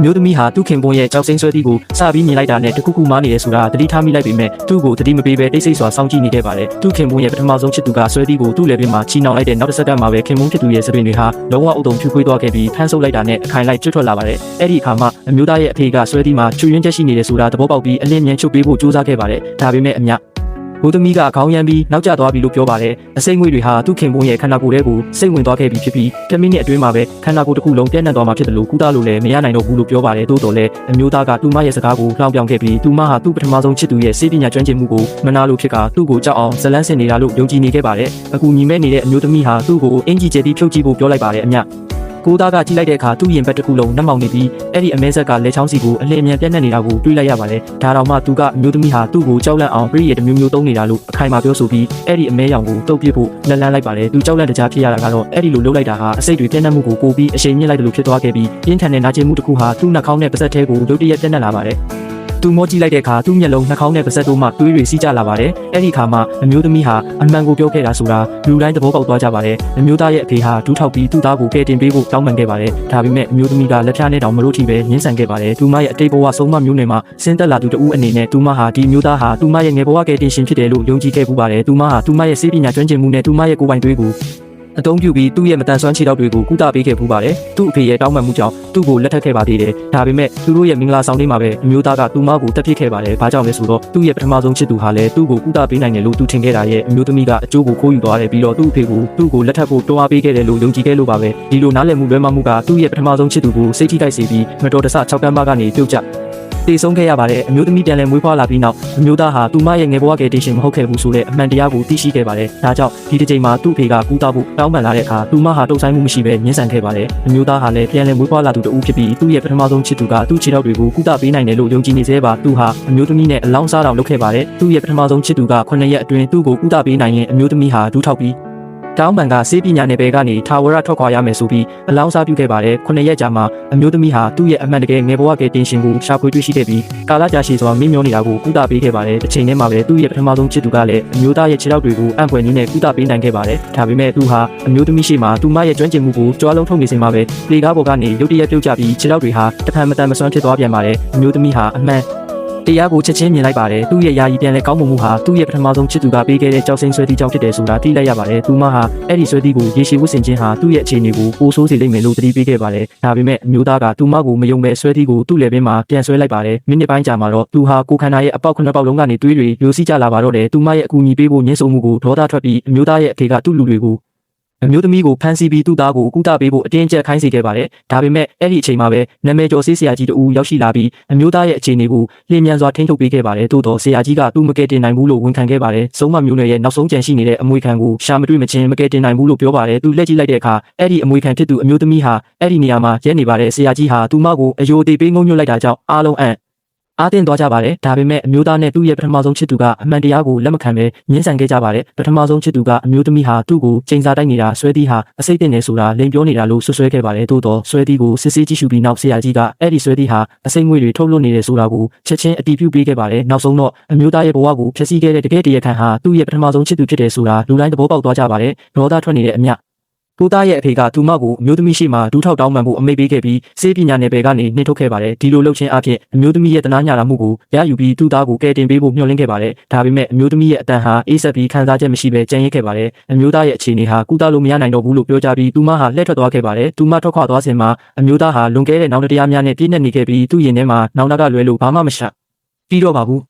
အမျိုးသမီးဟာသူ့ခင်ပွန်းရဲ့ကြောက်စိမ့်ဆွဲသီးကိုစပြီးမြင်လိုက်တာနဲ့တခုခုမားနေတယ်ဆိုတာသတိထားမိလိုက်ပေမဲ့သူ့ကိုသတိမပေးဘဲတိတ်ဆိတ်စွာစောင့်ကြည့်နေခဲ့ပါတယ်သူ့ခင်ပွန်းရဲ့ပထမဆုံးချစ်သူကဆွဲသီးကိုသူ့လက်ပြင်မှာချီနှောင်လိုက်တဲ့နောက်တစ်စက္ကန့်မှာပဲခင်ပွန်းဖြစ်သူရဲ့စပင်တွေဟာလုံးဝအုပ်တုံဖြူခွေးသွားခဲ့ပြီးဖမ်းဆုပ်လိုက်တာနဲ့အခိုင်လိုက်ကျွတ်ထွက်လာပါတယ်အဲ့ဒီအခါမှာအမျိုးသားရဲ့အဖေကဆွဲသီးမှာချွေရင်းချက်ရှိနေတယ်ဆိုတာသဘောပေါက်ပြီးအလင်းမြန်ချုပ်ပေးဖို့ကြိုးစားခဲ့ပါတယ်ဒါပေမဲ့အမြ ဘိုးသမီးကခေါင်းရမ်းပြီးနောက်ကျသွားပြီလို့ပြောပါတယ်အစိမ့်ငွေတွေဟာသူ့ခင်ပွန်းရဲ့ခန္ဓာကိုယ်ထဲကိုစိတ်ဝင်သွားခဲ့ပြီဖြစ်ပြီး10မိနစ်အတွင်းမှာပဲခန္ဓာကိုယ်တစ်ခုလုံးပြန့်နှံ့သွားမှာဖြစ်တယ်လို့ကုသလို့လည်းမရနိုင်တော့ဘူးလို့ပြောပါတယ်သို့တော်လည်းအမျိုးသားကသူမရဲ့စကားကိုလှောင်ပြောင်ခဲ့ပြီးသူမဟာသူ့ပထမဆုံးချစ်သူရဲ့စေပညာကျွမ်းကျင်မှုကိုမနာလို့ဖြစ်ကသူ့ကိုကြောက်အောင်ဇလန်းစင်နေတာလို့ယုံကြည်နေခဲ့ပါတယ်အခုညီမဲနေတဲ့အမျိုးသမီးဟာသူ့ကိုအင်ကြီးကျဲတီဖြုတ်ကြည့်ဖို့ပြောလိုက်ပါတယ်အမြ ကိုသားကကြည့်လိုက်တဲ့အခါသူ့ရင်ဘက်တစ်ခုလုံးနှက်မောင်နေပြီးအဲ့ဒီအမဲဆက်ကလက်ချောင်းစီကိုအလင်းအမြန်ပြန့်နှံ့နေတာကိုတွေးလိုက်ရပါတယ်။ဒါတောင်မှသူကအမျိုးသမီးဟာသူ့ကိုကြောက်လန့်အောင်ပြည့်ရတဲ့မျိုးမျိုးသုံးနေတာလို့အခိုင်အမာပြောဆိုပြီးအဲ့ဒီအမဲရောင်ကိုတုတ်ပစ်ဖို့လက်လန်းလိုက်ပါတယ်။သူကြောက်လန့်တကြားဖြစ်ရတာကတော့အဲ့ဒီလိုလုပ်လိုက်တာဟာအစိတ်တွေပြန့်နှံ့မှုကိုပိုပြီးအရှိန်မြင့်လိုက်တယ်လို့ဖြစ်သွားခဲ့ပြီးပြင်းထန်တဲ့နာကျင်မှုတစ်ခုဟာသူ့နှာခေါင်းနဲ့ပါးစပ်ထဲကိုရုတ်တရက်ပြန့်နှံ့လာပါတယ်။ သူမောကြည့်လိုက်တဲ့အခါသူ့မျက်လုံးနှာခေါင်းနဲ့ပါးစပ်တို့မှသွေးတွေစီးကျလာပါတယ်။အဲ့ဒီအခါမှာအမျိုးသမီးဟာအမှန်ကိုပြောခဲ့တာဆိုတာလူတိုင်းသဘောပေါက်သွားကြပါတယ်။အမျိုးသားရဲ့အဖေဟာဒူးထောက်ပြီးသူ့သားကိုကယ်တင်ပေးဖို့တောင်းပန်ခဲ့ပါတယ်။ဒါပေမဲ့အမျိုးသမီးကလက်ဖြားနဲ့တောင်မလို့ထိပဲငင်းဆန်ခဲ့ပါတယ်။သူမရဲ့အတိတ်ဘဝဆုံးမမျိုးနယ်မှာဆင်းသက်လာသူတဦးအနေနဲ့သူမဟာဒီမျိုးသားဟာသူမရဲ့ငယ်ဘဝကယ်တင်ရှင်ဖြစ်တယ်လို့ယုံကြည်ခဲ့ပူပါတယ်။သူမဟာသူမရဲ့စေပညာကျွမ်းကျင်မှုနဲ့သူမရဲ့ကိုယ်ပိုင်သွေးကို အတုံးပြုပြီးသူ့ရဲ့မတန်ဆွမ်းခြေထောက်တွေကိုကုသပေးခဲ့ပူပါတယ်။သူ့အဖေရဲ့တောင်းပန်မှုကြောင့်သူ့ကိုလက်ထပ်ခဲ့ပါသေးတယ်။ဒါပေမဲ့သူတို့ရဲ့မင်္ဂလာဆောင်နေ့မှာပဲအမျိုးသားကသူမကိုတက်ဖြစ်ခဲ့ပါတယ်။ဘာကြောင့်လဲဆိုတော့သူ့ရဲ့ပထမဆုံးချစ်သူဟာလည်းသူ့ကိုကုသပေးနိုင်တယ်လို့သူထင်ခဲ့တာရဲ့အမျိုးသမီးကအကျိုးကိုခိုးယူသွားတယ်ပြီးတော့သူ့အဖေကိုသူ့ကိုလက်ထပ်ဖို့တွန်းအားပေးခဲ့တယ်လို့ယုံကြည်ခဲ့လို့ပါပဲ။ဒီလိုနားလည်မှုလွဲမှားမှုကသူ့ရဲ့ပထမဆုံးချစ်သူကိုစိတ်ထိခိုက်စေပြီးမတော်တဆ၆ကမ်းပါကနေပြုတ်ကျ တည်ဆုံးခဲ့ရပါတယ်အမျိုးသမီးပြန်လည်မွေးဖွားလာပြီးနောက်အမျိုးသားဟာသူမရဲ့ငယ်ဘဝကယ်တင်ရှင်မဟုတ်ခဲ့ဘူးဆိုတဲ့အမှန်တရားကိုသိရှိခဲ့ပါတယ်ဒါကြောင့်ဒီတစ်ချိန်မှာသူ့ဖေကကူးတောက်ဖို့တောင်းပန်လာတဲ့အခါသူမဟာတုံ့ဆိုင်မှုမရှိဘဲညှင်းဆန်ခဲ့ပါတယ်အမျိုးသားဟာလည်းပြန်လည်မွေးဖွားလာသူတဦးဖြစ်ပြီးသူ့ရဲ့ပထမဆုံးချစ်သူကသူ့ခြေထောက်တွေကိုကုသပေးနိုင်တယ်လို့ယုံကြည်နေသေးပါသူဟာအမျိုးသမီးနဲ့အလောင်းစားတောင်လုပ်ခဲ့ပါတယ်သူ့ရဲ့ပထမဆုံးချစ်သူက9ရက်အတွင်းသူ့ကိုကုသပေးနိုင်ရင်အမျိုးသမီးဟာဒူးထောက်ပြီး တောင်းပန်ကစေးပညာနယ်ပယ်ကနေထာဝရထွက်ခွာရမယ်ဆိုပြီးအလောင်းစားပြုခဲ့ပါတယ်ခုနှစ်ရက်ကြာမှအမျိုးသမီးဟာသူ့ရဲ့အမှန်တကယ်ငယ်ဘဝကတင်ရှင်ကိုရှာဖွေတွေ့ရှိခဲ့ပြီးကာလကြာရှည်စွာမင်းမျောနေတာကိုကုသပေးခဲ့ပါတယ်တစ်ချိန်တည်းမှာပဲသူ့ရဲ့ပထမဆုံးချစ်သူကလည်းအမျိုးသားရဲ့ခြေထောက်တွေကိုအံ့ဖွယ်နည်းနဲ့ကုသပေးနိုင်ခဲ့ပါတယ်ဒါပေမဲ့သူဟာအမျိုးသမီးရှိမှသူမရဲ့ကျွမ်းကျင်မှုကိုကြွားလုံးထုတ်နေစဉ်မှာပဲလေကားပေါ်ကနေရုတ်တရက်ပြုတ်ကျပြီးခြေထောက်တွေဟာတစ်ဖန်မတန်မစွမ်းဖြစ်သွားပြန်ပါတယ်အမျိုးသမီးဟာအမှန် တရားကိုချက်ချင်းမြင်လိုက်ပါတယ်သူ့ရဲ့ယာယီပြန်လဲကောင်းမွန်မှုဟာသူ့ရဲ့ပထမဆုံးချစ်သူကပေးခဲ့တဲ့ကြောက်စိမ့်ဆွဲသီးကြောင့်ဖြစ်တယ်ဆိုတာသိလိုက်ရပါတယ်သူမဟာအဲ့ဒီဆွဲသီးကိုရေရှည်ဝတ်ဆင်ခြင်းဟာသူ့ရဲ့အခြေအနေကိုပိုဆိုးစေလိမ့်မယ်လို့သတိပေးခဲ့ပါတယ်ဒါပေမဲ့အမျိုးသားကသူမကိုမယုံမဲ့ဆွဲသီးကိုသူ့လက်ဘင်းမှာပြန်ဆွဲလိုက်ပါတယ်မိနစ်ပိုင်းကြာမှာတော့သူဟာကိုခန္ဓာရဲ့အပေါက်ခုနှစ်ပေါက်လုံးကနေသွေးတွေယိုစီးကျလာပါတော့တယ်သူမရဲ့အကူအညီပေးဖို့ညှင်းဆိုမှုကိုဒေါသထွက်ပြီးအမျိုးသားရဲ့အဖေကသူ့လူတွေကို အမျိုးသမီးကိုဖမ်းဆီးပြီးသူ့သားကိုအကူတာပေးဖို့အတင်းကျပ်ခိုင်းစေခဲ့ပါတယ်။ဒါပေမဲ့အဲ့ဒီအချိန်မှာပဲနာမည်ကျော်ဆေးဆရာကြီးတူရောက်ရှိလာပြီးအမျိုးသားရဲ့အခြေအနေကိုလျင်မြန်စွာထိန်းချုပ်ပေးခဲ့ပါတယ်။သို့တော့ဆရာကြီးကသူ့မကယ်တင်နိုင်ဘူးလို့ဝန်ခံခဲ့ပါတယ်။ဆုံးမမျိုးနွယ်ရဲ့နောက်ဆုံးကြံရှိနေတဲ့အမွေခံကိုရှာမတွေ့မချင်းမကယ်တင်နိုင်ဘူးလို့ပြောပါတယ်။သူလက်ကြည့်လိုက်တဲ့အခါအဲ့ဒီအမွေခံဖြစ်သူအမျိုးသမီးဟာအဲ့ဒီနေရာမှာရဲနေပါတယ်။ဆရာကြီးဟာသူမကိုအယိုသေးပေးငုံညွတ်လိုက်တာကြောင့်အားလုံးအံ့ အားတင်သွားကြပါတယ်ဒါပေမဲ့အမျိုးသားနဲ့သူ့ရဲ့ပထမဆုံးချစ်သူကအမှန်တရားကိုလက်မခံဘဲညှင်းဆန်ခဲ့ကြပါတယ်ပထမဆုံးချစ်သူကအမျိုးသမီးဟာသူ့ကိုချိန်စာတိုက်နေတာဆွဲသီးဟာအစိတ်တင်နေဆိုတာလိန်ပြောနေတာလို့ဆွဆွဲခဲ့ပါတယ်သို့တော့ဆွဲသီးကိုစစ်ဆေးကြည့်ရှုပြီးနောက်ဆရာကြီးကအဲ့ဒီဆွဲသီးဟာအစိတ်ငွေတွေထုတ်လွှတ်နေတယ်ဆိုတာကိုချက်ချင်းအတည်ပြုပေးခဲ့ပါတယ်နောက်ဆုံးတော့အမျိုးသားရဲ့ဘဝကိုဖျက်ဆီးခဲ့တဲ့တကယ်တရားခံဟာသူ့ရဲ့ပထမဆုံးချစ်သူဖြစ်တယ်ဆိုတာလူတိုင်းသဘောပေါက်သွားကြပါတယ်ဒေါသထွက်နေတဲ့အမြ ကိုသားရဲ့အဖေကသူမကိုအမျိုးသမီးရှိမှဒူးထောက်တောင်းပန်ဖို့အမိန့်ပေးခဲ့ပြီးစေးပညာနယ်ပယ်ကနေနှင်ထုတ်ခဲ့ပါတယ်ဒီလိုလုပ်ခြင်းအပြင်အမျိုးသမီးရဲ့တနာညာလာမှုကိုရယူပြီးသူ့သားကိုကယ်တင်ပေးဖို့မျှော်လင့်ခဲ့ပါတယ်ဒါပေမဲ့အမျိုးသမီးရဲ့အတန်ဟာအေးဆက်ပြီးခံစားချက်မရှိဘဲကြံ့ရစ်ခဲ့ပါတယ်အမျိုးသားရဲ့အခြေအနေဟာကုသလို့မရနိုင်တော့ဘူးလို့ပြောကြပြီးသူမဟာလှည့်ထွက်သွားခဲ့ပါတယ်သူမထွက်ခွာသွားစဉ်မှာအမျိုးသားဟာလွန်ကဲတဲ့နောက်တရားများနဲ့ပြည့်နေနေခဲ့ပြီးသူ့ရင်ထဲမှာနောင်တကလွဲလို့ဘာမှမရှာပြီးတော့ပါဘူး